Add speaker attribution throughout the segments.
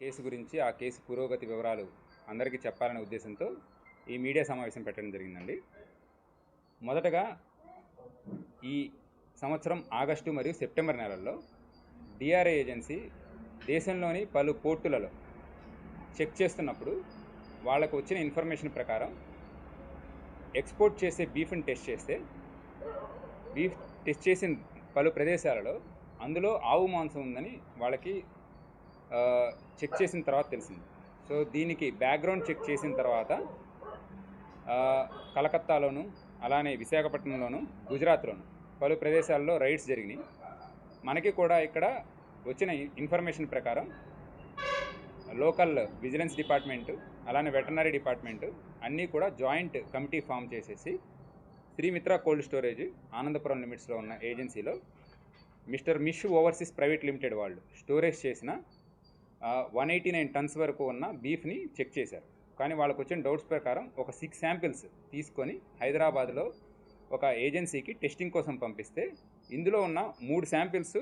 Speaker 1: Case గురించి ఆ case పురోగతి వివరాలు అందరికీ చెప్పాలనే ఉద్దేశంతో ఈ మీడియా సమావేశం పెట్టడం జరిగిందండి. మొదటగా ఈ సంవత్సరం ఆగస్టు మరియు సెప్టెంబర్ నెలల్లో డిఆర్ఏ ఏజెన్సీ దేశంలోని పలు పోర్టులలో చెక్ చేస్తున్నప్పుడు వాళ్ళకు వచ్చిన ఇన్ఫర్మేషన్ ప్రకారం ఎక్స్పోర్ట్ చేసే బీఫ్ని టెస్ట్ చేస్తే బీఫ్ టెస్ట్ చేసిన పలు ప్రదేశాలలో అందులో ఆవు మాంసం ఉందని వాళ్ళకి చెక్ చేసిన తర్వాత తెలిసింది. సో దీనికి బ్యాక్గ్రౌండ్ చెక్ చేసిన తర్వాత కలకత్తాలోను అలానే విశాఖపట్నంలోను గుజరాత్లోను పలు ప్రదేశాల్లో రైడ్స్ జరిగినాయి. మనకి కూడా ఇక్కడ వచ్చిన ఇన్ఫర్మేషన్ ప్రకారం లోకల్ విజిలెన్స్ డిపార్ట్మెంటు అలానే వెటర్నరీ డిపార్ట్మెంటు అన్నీ కూడా జాయింట్ కమిటీ ఫామ్ చేసేసి శ్రీమిత్ర కోల్డ్ స్టోరేజ్ ఆనందపురం లిమిట్స్లో ఉన్న ఏజెన్సీలో మిస్టర్ మిష్ ఓవర్సీస్ ప్రైవేట్ లిమిటెడ్ వాళ్ళు స్టోరేజ్ చేసిన వన్ ఎయిటీ నైన్ టన్స్ వరకు ఉన్న బీఫ్ని చెక్ చేశారు. కానీ వాళ్ళకు వచ్చిన డౌట్స్ ప్రకారం ఒక సిక్స్ శాంపిల్స్ తీసుకొని హైదరాబాద్లో ఒక ఏజెన్సీకి టెస్టింగ్ కోసం పంపిస్తే ఇందులో ఉన్న మూడు శాంపిల్స్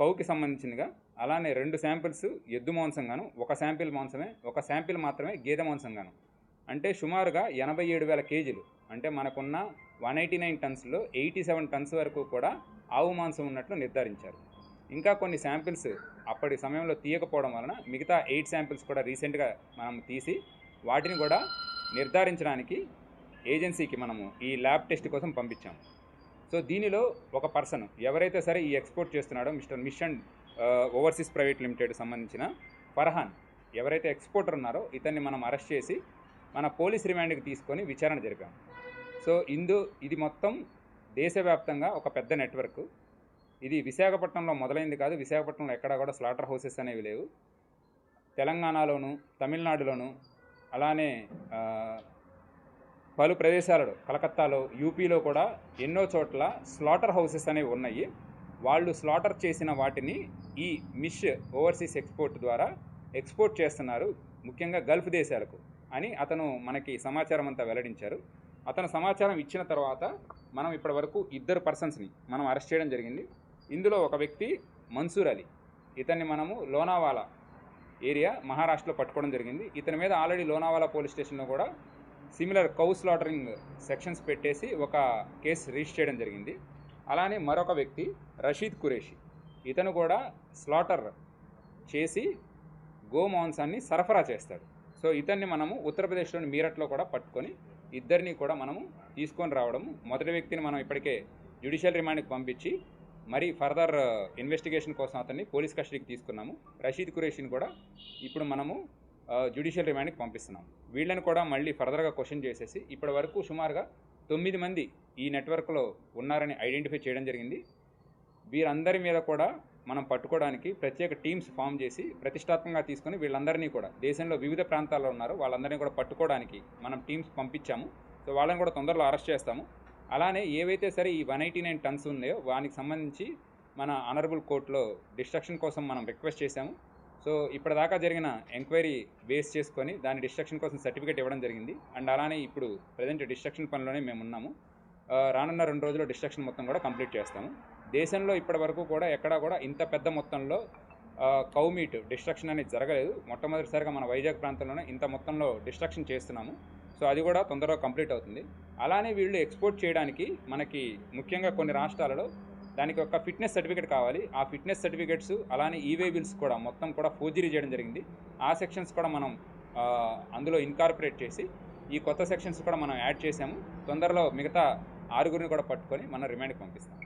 Speaker 1: కౌకి సంబంధించినగా అలానే రెండు శాంపిల్స్ ఎద్దు మాంసంగాను ఒక శాంపిల్ మాంసమే ఒక శాంపిల్ మాత్రమే గేదె మాంసంగాను. అంటే సుమారుగా ఎనభై ఏడు వేల కేజీలు. అంటే మనకున్న వన్ ఎయిటీ నైన్ టన్స్లో ఎయిటీ సెవెన్ టన్స్ వరకు కూడా ఆవు మాంసం ఉన్నట్లు నిర్ధారించారు. ఇంకా కొన్ని శాంపిల్స్ అప్పటి సమయంలో తీయకపోవడం వలన మిగతా ఎయిట్ శాంపిల్స్ కూడా రీసెంట్గా మనం తీసి వాటిని కూడా నిర్ధారించడానికి ఏజెన్సీకి మనము ఈ ల్యాబ్ టెస్ట్ కోసం పంపించాము సో దీనిలో ఒక పర్సన్ ఎవరైతే సరే ఈ ఎక్స్పోర్ట్ చేస్తున్నాడో mister mission overseas private limited సంబంధించిన ఫర్హాన్ ఎవరైతే ఎక్స్పోర్టర్ ఉన్నారో ఇతన్ని మనం అరెస్ట్ చేసి మన పోలీస్ రిమాండ్కి తీసుకొని విచారణ జరిపాము సో ఇందు ఇది మొత్తం దేశవ్యాప్తంగా ఒక పెద్ద నెట్వర్క్. ఇది విశాఖపట్నంలో మొదలైంది కాదు. విశాఖపట్నంలో ఎక్కడా కూడా స్లాటర్ హౌసెస్ అనేవి లేవు. తెలంగాణలోను తమిళనాడులోను అలానే పలు ప్రదేశాలలో కలకత్తాలో యూపీలో కూడా ఎన్నో చోట్ల స్లాటర్ హౌసెస్ అనేవి ఉన్నాయి. వాళ్ళు స్లాటర్ చేసిన వాటిని ఈ మిష్ ఓవర్సీస్ ఎక్స్పోర్ట్ ద్వారా ఎక్స్పోర్ట్ చేస్తున్నారు. ముఖ్యంగా గల్ఫ్ దేశాలకు అని అతను మనకి సమాచారం అంతా వెల్లడించారు. అతను సమాచారం ఇచ్చిన తర్వాత మనం ఇప్పటి వరకు ఇద్దరు పర్సన్స్ని మనం అరెస్ట్ చేయడం జరిగింది. ఇందులో ఒక వ్యక్తి మన్సూర్ అలీ. ఇతన్ని మనము లోనావాలా ఏరియా మహారాష్ట్రలో పట్టుకోవడం జరిగింది. ఇతని మీద ఆల్రెడీ లోనావాలా పోలీస్ స్టేషన్లో కూడా సిమిలర్ కౌ స్లాటరింగ్ సెక్షన్స్ పెట్టేసి ఒక కేసు రిజిస్టర్ చేయడం జరిగింది. అలానే మరొక వ్యక్తి రషీద్ కురేషి. ఇతను కూడా స్లాటర్ చేసి గోమాంసాన్ని సరఫరా చేస్తాడు. సో ఇతన్ని మనము ఉత్తరప్రదేశ్లోని మీరట్లో కూడా పట్టుకొని ఇద్దరిని కూడా మనము తీసుకొని రావడం మొదటి వ్యక్తిని మనం ఇప్పటికే జ్యుడిషియల్ రిమాండ్కి పంపించి మరి ఫర్దర్ ఇన్వెస్టిగేషన్ కోసం అతన్ని పోలీస్ కస్టడీకి తీసుకున్నాము. రషీద్ ఖురేషిని కూడా ఇప్పుడు మనము జ్యుడిషియల్ రిమాండ్కి పంపిస్తున్నాం వీళ్ళని కూడా మళ్ళీ ఫర్దర్గా క్వశ్చన్ చేసేసి ఇప్పటి వరకు సుమారుగా తొమ్మిది మంది ఈ నెట్వర్క్లో ఉన్నారని ఐడెంటిఫై చేయడం జరిగింది. వీరందరి మీద కూడా మనం పట్టుకోవడానికి ప్రత్యేక టీమ్స్ ఫామ్ చేసి ప్రతిష్టాత్మకంగా తీసుకొని వీళ్ళందరినీ కూడా దేశంలో వివిధ ప్రాంతాల్లో ఉన్నారు వాళ్ళందరినీ కూడా పట్టుకోవడానికి మనం టీమ్స్ పంపించాము. సో వాళ్ళని కూడా తొందరలో అరెస్ట్ చేస్తాము. అలానే ఏవైతే సరే ఈ వన్ ఎయిటీ నైన్ టన్స్ ఉందో వానికి సంబంధించి మన ఆనరబుల్ కోర్టులో డిస్ట్రక్షన్ కోసం మనం రిక్వెస్ట్ చేశాము. సో ఇప్పటిదాకా జరిగిన ఎంక్వైరీ బేస్ చేసుకొని దాని డిస్ట్రక్షన్ కోసం సర్టిఫికేట్ ఇవ్వడం జరిగింది. అండ్ అలానే ఇప్పుడు ప్రజెంట్ డిస్ట్రక్షన్ పనిలోనే మేము ఉన్నాము. రానున్న రెండు రోజుల్లో డిస్ట్రక్షన్ మొత్తం కూడా కంప్లీట్ చేస్తాము. దేశంలో ఇప్పటి వరకు కూడా ఎక్కడా కూడా ఇంత పెద్ద మొత్తంలో కౌ మీట్ డిస్ట్రక్షన్ అనేది జరగలేదు. మొట్టమొదటిసారిగా మన వైజాగ్ ప్రాంతంలోనే ఇంత మొత్తంలో డిస్ట్రక్షన్ చేస్తున్నాము. సో అది కూడా తొందరగా కంప్లీట్ అవుతుంది. అలానే వీళ్ళు ఎక్స్పోర్ట్ చేయడానికి మనకి ముఖ్యంగా కొన్ని రాష్ట్రాలలో దానికి ఒక ఫిట్నెస్ సర్టిఫికేట్ కావాలి. ఆ ఫిట్నెస్ సర్టిఫికేట్స్ అలానే ఈవే బిల్స్ కూడా మొత్తం కూడా ఫోర్జరీ చేయడం జరిగింది. ఆ సెక్షన్స్ కూడా మనం అందులో ఇన్కార్పొరేట్ చేసి ఈ కొత్త సెక్షన్స్ కూడా మనం యాడ్ చేసాము. తొందరలో మిగతా ఆరుగురిని కూడా పట్టుకొని మనం రిమాండ్కి పంపిస్తాం.